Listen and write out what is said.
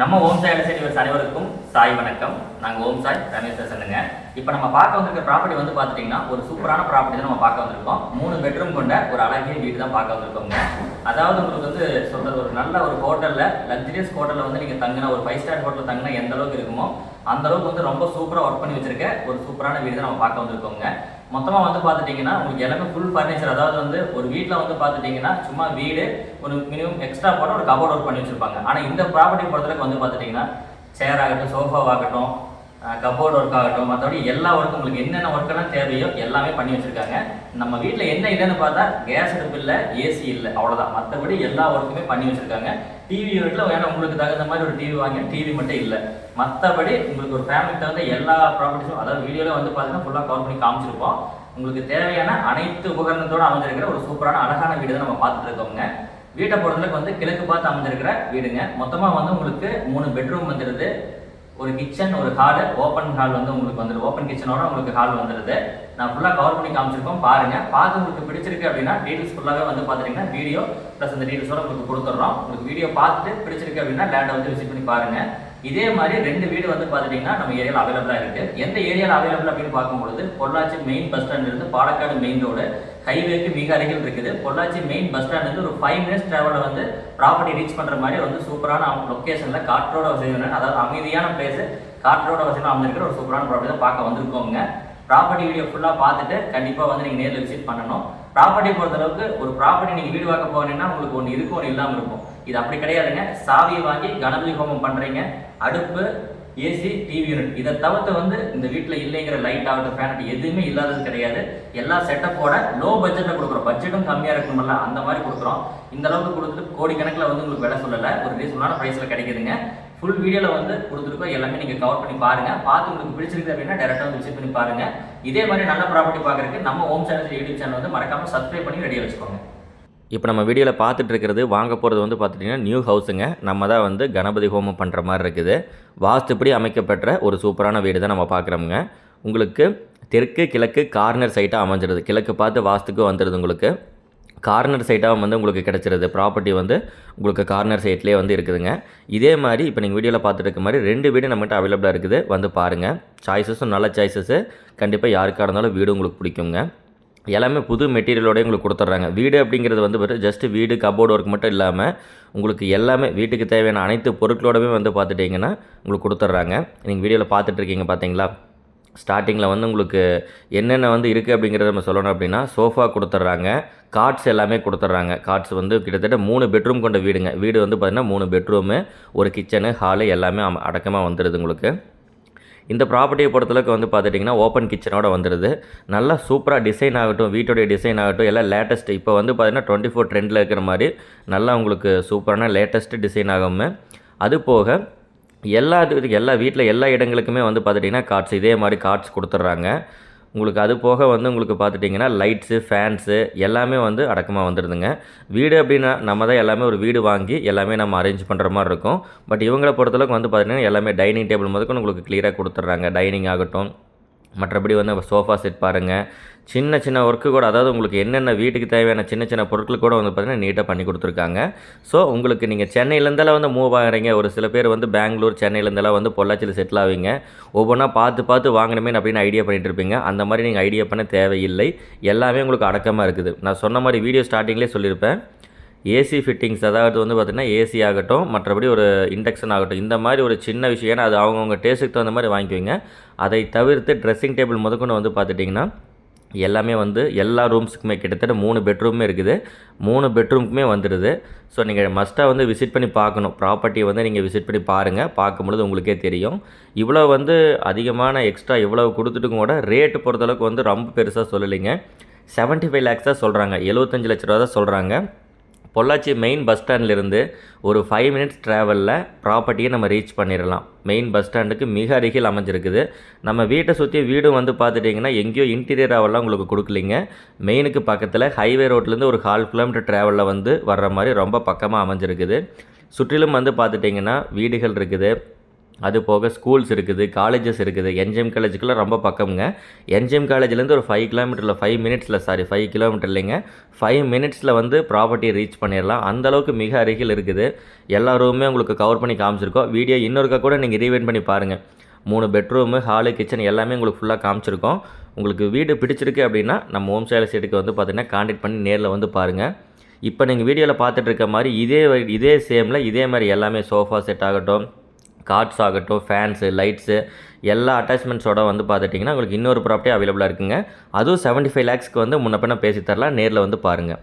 நம்ம ஓம் சாய் எலசனிவர்ஸ் அனைவருக்கும் சாய் வணக்கம். நாங்கள் ஓம் சாய் ரமேஷ் பேசுறேங்க இப்போ நம்ம பார்க்க வந்திருக்க ப்ராப்பர்ட்டி வந்து பார்த்துட்டிங்கன்னா ஒரு சூப்பரான ப்ராப்பர்ட்டி தான் நம்ம பார்க்க வந்திருக்கோம். மூணு பெட்ரூம் கொண்ட ஒரு அழகிய வீடு தான் பார்க்க வந்திருக்கோங்க. அதாவது உங்களுக்கு வந்து சொல்றது ஒரு நல்ல ஒரு ஹோட்டலில் லக்ஸரியஸ் ஹோட்டலில் வந்து நீங்கள் தங்கினா ஒரு ஃபைவ் ஸ்டார் ஹோட்டலில் தங்கினா எந்த அளவுக்கு இருக்குமோ அந்த அளவுக்கு வந்து ரொம்ப சூப்பராக ஒர்க் பண்ணி வச்சிருக்க ஒரு சூப்பரான வீடு தான் நம்ம பார்க்க வந்திருக்கோங்க. மொத்தமாக வந்து பார்த்துட்டிங்கன்னா உங்களுக்கு எல்லாமே ஃபுல் ஃபர்னிச்சர் அதாவது வந்து ஒரு வீட்டில் வந்து பார்த்துட்டிங்கன்னா சும்மா வீடு ஒரு மினிமம் எக்ஸ்ட்ரா போட ஒரு கபோர்ட் ஒர்க் பண்ணி வச்சுருப்பாங்க. ஆனால் இந்த ப்ராப்பர்ட்டி பொறுத்தளவுக்கு வந்து பார்த்துட்டிங்கன்னா சேர் ஆகட்டும் சோஃபாவாகட்டும் கபோர்ட் ஒர்க் ஆகட்டும் மற்றபடி எல்லா ஒர்க்கும் உங்களுக்கு என்னென்ன ஒர்க்கெல்லாம் தேவையோ எல்லாமே பண்ணி வச்சுருக்காங்க. நம்ம வீட்டில் என்ன இல்லைன்னு பார்த்தா கேஸ் அடுப்பு இல்லை ஏசி இல்லை அவ்வளோதான் மற்றபடி எல்லா ஒர்க்குமே பண்ணி வச்சுருக்காங்க. டிவி யூனிட்ல வேணும் உங்களுக்கு தகுந்த மாதிரி ஒரு டிவி வாங்கி டிவி மட்டும் இல்லை. மற்றபடி உங்களுக்கு ஒரு ஃபேமிலிக்கு தகுந்த எல்லா ப்ராப்பர்ட்டிஸும் அதாவது வீடியோவில் வந்து பார்த்தீங்கன்னா ஃபுல்லாக கவர் பண்ணி காமிச்சிருப்போம். உங்களுக்கு தேவையான அனைத்து உபகரணத்தோடு அமைஞ்சிருக்கிற ஒரு சூப்பரான அழகான வீடு தான் நம்ம பார்த்துட்டு இருக்கோங்க வீட்டை பொறுத்தளவுக்கு வந்து கிழக்கு பார்த்து அமைஞ்சிருக்கிற வீடுங்க. மொத்தமாக வந்து உங்களுக்கு மூணு பெட்ரூம் வந்துடுது ஒரு கிச்சன் ஒரு ஹாலு ஓப்பன் ஹால் வந்து உங்களுக்கு வந்துடும் ஓப்பன் கிச்சனோட உங்களுக்கு ஹால் வந்துடுது நான் ஃபுல்லாக கவர் பண்ணி காமிச்சிருக்கோம் பாருங்க. பார்த்து உங்களுக்கு பிடிச்சிருக்கு அப்படின்னா டீட்டெயில்ஸ் ஃபுல்லாகவே வந்து பார்த்தீங்கன்னா வீடியோ ப்ளஸ் அந்த டீட்டெயில்ஸோட உங்களுக்கு கொடுத்துட்றோம் உங்களுக்கு வீடியோ பார்த்துட்டு பிடிச்சிருக்கு அப்படின்னா லேண்டை வந்து விசிட் பண்ணி பாருங்கள் இதே மாதிரி ரெண்டு வீடு வந்து பார்த்துட்டிங்கன்னா நம்ம ஏரியாவில் அவைலபிளாக இருக்குது எந்த ஏரியாவில் அவைலபிள் அப்படின்னு பார்க்கும்பொழுது பொள்ளாச்சி மெயின் பஸ் ஸ்டாண்ட்லேருந்து பாலக்காடு மெயின் ரோடு ஹைவேக்கு மிக அருகில் இருக்குது. பொள்ளாச்சி மெயின் பஸ் ஸ்டாண்ட்லேருந்து ஒரு ஃபைவ் மினிட்ஸ் ட்ராவலில் வந்து ப்ராப்பர்ட்டி ரீச் பண்ணுற மாதிரி வந்து சூப்பரான லொக்கேஷனில் காற்றோட வசதியான அதாவது அமைதியான பிளேஸு காற்றோட வசதியாக அமைஞ்சிருக்கிற ஒரு சூப்பரான ப்ராப்பர்ட்டி தான் பார்க்க வந்திருக்கோங்க ப்ராப்பர்ட்டி வீடியோ ஃபுல்லாக பார்த்துட்டு கண்டிப்பாக வந்து நீங்கள் நேரில் விசிட் பண்ணணும். ப்ராப்பர்ட்டி பொறுத்தளவுக்கு ஒரு ப்ராப்பர்ட்டி நீங்கள் வீடு பார்க்க போனீங்கன்னா உங்களுக்கு ஒன்று இருக்கும் ஒன்று இல்லாமல் இருக்கும். இது அப்படி கிடையாதுங்க. சாவியை வாங்கி கணபதி ஹோமம் பண்ணுறீங்க அடுப்பு ஏசி டிவி யூனிட் இதை தவிர்த்து வந்து இந்த வீட்டில் இல்லைங்கிற லைட் ஆகட்டும் ஃபேன் எதுவுமே இல்லாதது கிடையாது. எல்லா செட்டப்போட லோ பட்ஜெட்டில் கொடுக்குறோம் பட்ஜெட்டும் கம்மியாக இருக்கணும்ல அந்த மாதிரி கொடுக்குறோம். இந்த அளவுக்கு கொடுத்துட்டு கோடிக்கணக்கில் வந்து உங்களுக்கு விலை சொல்லலை. ஒரு ரீசனான ப்ரைஸில் கிடைக்குதுங்க. ஃபுல் வீடியோவில் வந்து கொடுத்துருக்கோம். எல்லாமே நீங்கள் கவர் பண்ணி பாருங்கள் பார்த்து உங்களுக்கு பிடிச்சிருக்கு அப்படின்னா டேரெக்டாக வந்து விசிட் பண்ணி பாருங்கள் இதே மாதிரி நல்ல ப்ராப்பர்ட்டி பார்க்குறதுக்கு நம்ம ஹோம் சேனல் யூடியூப் சேனல் வந்து மறக்காமல் சப்ஸ்கிரைப் பண்ணி ரெடியாக வச்சுக்கோங்க. இப்போ நம்ம வீடியோவில் பார்த்துட்டு இருக்கிறது வாங்க போகிறது வந்து பார்த்துட்டிங்கன்னா நியூ ஹவுஸுங்க நம்ம தான் வந்து கணபதி ஹோமம் பண்ணுற மாதிரி இருக்குது. வாஸ்துப்படி அமைக்கப்பட்ட ஒரு சூப்பரான வீடு தான் நம்ம பார்க்குறோமுங்க. உங்களுக்கு தெற்கு கிழக்கு கார்னர் சைட்டாக அமைஞ்சிருது. கிழக்கு பார்த்து வாஸ்துக்கு வந்துடுது உங்களுக்கு. கார்னர் சைட்டாக வந்து உங்களுக்கு கிடச்சிருது. ப்ராப்பர்ட்டி வந்து உங்களுக்கு கார்னர் சைட்லேயே வந்து இருக்குதுங்க. இதே மாதிரி இப்போ நீங்கள் வீடியோவில் பார்த்துட்டு இருக்க மாதிரி ரெண்டு வீடு நம்மகிட்ட அவைலபிளாக இருக்குது. வந்து பாருங்கள் சாய்ஸஸும் நல்ல சாய்ஸஸு கண்டிப்பாக யாருக்காக இருந்தாலும் வீடு உங்களுக்கு பிடிக்குங்க. எல்லாமே புது மெட்டீரியலோடய உங்களுக்கு கொடுத்துட்றாங்க. வீடு அப்படிங்கிறது வந்து வெறும் ஜஸ்ட் வீடு கபோர்டு ஒர்க் மட்டும் இல்லாமல் உங்களுக்கு எல்லாமே வீட்டுக்கு தேவையான அனைத்து பொருட்களோடவே வந்து பார்த்துட்டிங்கன்னா உங்களுக்கு கொடுத்துட்றாங்க. நீங்கள் வீடியோவில் பார்த்துட்ருக்கீங்க பார்த்தீங்களா? ஸ்டார்டிங்கில் வந்து உங்களுக்கு என்னென்ன வந்து இருக்குது அப்படிங்கிறத நம்ம சொல்லணும் அப்படின்னா சோஃபா கொடுத்துட்றாங்க கார்ட்ஸ் எல்லாமே கொடுத்துட்றாங்க. கார்ட்ஸ் வந்து கிட்டத்தட்ட மூணு பெட்ரூம் கொண்ட வீடுங்க. வீடு வந்து பார்த்திங்கன்னா மூணு பெட்ரூமு ஒரு கிச்சனு ஹாலு எல்லாமே அடக்கமாக வந்துடுது உங்களுக்கு. இந்த ப்ராப்பர்ட்டியை பொறுத்தளவுக்கு வந்து பார்த்துட்டிங்கன்னா ஓப்பன் கிச்சனோட வந்துடுது நல்லா சூப்பராக டிசைன் ஆகட்டும் வீட்டுடைய டிசைன் ஆகட்டும் எல்லாம் லேட்டஸ்ட். இப்போ வந்து பார்த்தீங்கன்னா டுவெண்ட்டி ஃபோர் ட்ரெண்டில் இருக்கிற மாதிரி நல்லா உங்களுக்கு சூப்பரான லேட்டஸ்ட்டு டிசைன் ஆகும் அது போக எல்லா இது எல்லா வீட்டில் எல்லா இடங்களுக்குமே வந்து பார்த்துட்டிங்கன்னா கார்ட்ஸ் இதே மாதிரி கார்ட்ஸ் கொடுத்துட்றாங்க. உங்களுக்கு அது போக வந்து உங்களுக்கு பார்த்துட்டிங்கன்னா லைட்ஸு ஃபேன்ஸு எல்லாமே வந்து அடக்கமாக வந்துடுதுங்க வீடு அப்படின்னா நம்ம தான் எல்லாமே ஒரு வீடு வாங்கி எல்லாமே நம்ம அரேஞ்ச் பண்ணுற மாதிரி இருக்கும். பட் இவங்களை பொறுத்தளவுக்கு வந்து பார்த்திங்கன்னா எல்லாமே டைனிங் டேபிள் முதல்க்கு உங்களுக்கு கிளியராக கொடுத்துட்றாங்க. டைனிங் ஆகட்டும் மற்றபடி வந்து சோஃபா செட் பாருங்கள் சின்ன சின்ன ஒர்க்கு கூட அதாவது உங்களுக்கு என்னென்ன வீட்டுக்கு தேவையான சின்ன சின்ன பொருட்கள் கூட வந்து பார்த்திங்கன்னா நீட்டாக பண்ணி கொடுத்துருக்காங்க. ஸோ உங்களுக்கு நீங்கள் சென்னையிலேருந்தெல்லாம் வந்து மூவ் ஆகுறீங்க. ஒரு சில பேர் வந்து பெங்களூர் சென்னையிலேருந்தெல்லாம் வந்து பொள்ளாச்சியில் செட்டில் ஆவீங்க. ஒவ்வொன்றா பார்த்து பார்த்து வாங்கணுமே அப்படின்னு ஐடியா பண்ணிகிட்டு இருப்பீங்க. அந்த மாதிரி நீங்கள் ஐடியா பண்ண தேவையில்லை. எல்லாமே உங்களுக்கு அடக்கமாக இருக்குது. நான் சொன்ன மாதிரி வீடியோ ஸ்டார்டிங்லேயே சொல்லியிருப்பேன். ஏசி ஃபிட்டிங்ஸ் அதாவது வந்து பார்த்திங்கன்னா ஏசி ஆகட்டும் மற்றபடி ஒரு இண்டக்ஷன் ஆகட்டும் இந்த மாதிரி ஒரு சின்ன விஷயம். ஏன்னா அது அவங்கவுங்க டேஸ்ட்டுக்கு தகுந்த மாதிரி வாங்கிக்குவீங்க. அதை தவிர்த்து ட்ரெஸ்ஸிங் டேபிள் முதற்கொண்டு வந்து பார்த்துட்டிங்கன்னா எல்லாமே வந்து எல்லா ரூம்ஸுக்குமே கிட்டத்தட்ட மூணு பெட்ரூமே இருக்குது. மூணு பெட்ரூமுக்குமே வந்துடுது. ஸோ நீங்கள் மஸ்ட்டாக வந்து விசிட் பண்ணி பார்க்கணும். ப்ராப்பர்ட்டியை வந்து நீங்கள் விசிட் பண்ணி பாருங்கள் பார்க்கும்பொழுது உங்களுக்கே தெரியும். இவ்வளோ வந்து அதிகமான எக்ஸ்ட்ரா இவ்வளோ கொடுத்துட்டு கூட ரேட்டு பொறுத்தளவுக்கு வந்து ரொம்ப பெருசாக சொல்லலைங்க. 75 ஃபைவ் லேக்ஸ் தான் சொல்கிறாங்க எழுபத்தஞ்சு லட்ச ரூபா தான் சொல்கிறாங்க பொள்ளாச்சி மெயின் பஸ் ஸ்டாண்ட்லேருந்து ஒரு ஃபைவ் மினிட்ஸ் ட்ராவலில் ப்ராப்பர்ட்டியை நம்ம ரீச் பண்ணிடலாம். மெயின் பஸ் ஸ்டாண்டுக்கு மிக அருகில் அமைஞ்சிருக்குது. நம்ம வீட்டை சுற்றி வீடு வந்து பார்த்துட்டிங்கன்னா எங்கேயோ இன்டீரியராகலாம் உங்களுக்கு கொடுக்கலிங்க. மெயினுக்கு பக்கத்தில் ஹைவே ரோட்லேருந்து ஒரு கால் கிலோமீட்டர் ட்ராவலில் வந்து வர்ற மாதிரி ரொம்ப பக்கமாக அமைஞ்சிருக்குது. சுற்றிலும் வந்து பார்த்துட்டிங்கன்னா வீடுகள் இருக்குது. அது போக ஸ்கூல்ஸ் இருக்குது காலேஜஸ் இருக்குது. என்ஜிஎம் காலேஜுக்குலாம் ரொம்ப பக்கம்ங்க. என்ஜிஎம் காலேஜ்லேருந்து ஒரு ஃபைவ் கிலோமீட்டரில் ஃபைவ் மினிட்ஸில் சாரி ஃபைவ் கிலோமீட்டர் இல்லைங்க. ஃபைவ் மினிட்ஸில் வந்து ப்ராப்பர்ட்டி ரீச் பண்ணிடலாம் அந்தளவுக்கு மிக அருகில் இருக்குது. எல்லா ரூமுமே உங்களுக்கு கவர் பண்ணி காமிச்சிருக்கோம். வீடியோ இன்னொருக்கா கூட நீங்கள் ரீவைண்ட் பண்ணி பாருங்கள் மூணு பெட்ரூமு ஹாலு கிச்சன் எல்லாமே உங்களுக்கு ஃபுல்லாக காமிச்சிருக்கோம். உங்களுக்கு வீடு பிடிச்சிருக்கு அப்படின்னா நம்ம ஹோம் சேல் சீட்டுக்கு வந்து பார்த்திங்கன்னா காண்டாக்ட் பண்ணி நேரில் வந்து பாருங்கள் இப்போ நீங்கள் வீடியோவில் பார்த்துட்டு இருக்க மாதிரி இதே இதே சேமில் இதே மாதிரி எல்லாமே சோஃபா செட் ஆகட்டும். கார்ட்ஸ் ஆகட்டும் ஃபேன்ஸு லைட்ஸு எல்லா அட்டாச்மெண்ட்ஸோட வந்து பார்த்துட்டிங்கன்னா உங்களுக்கு இன்னொரு ப்ராப்பர்ட்டி அவைலபிளாக இருக்குங்க. அதுவும் 75 ஃபைவ் லேக்ஸ்க்கு வந்து முன்ன பின்ன பேசி தரலாம். நேரில் வந்து பாருங்கள்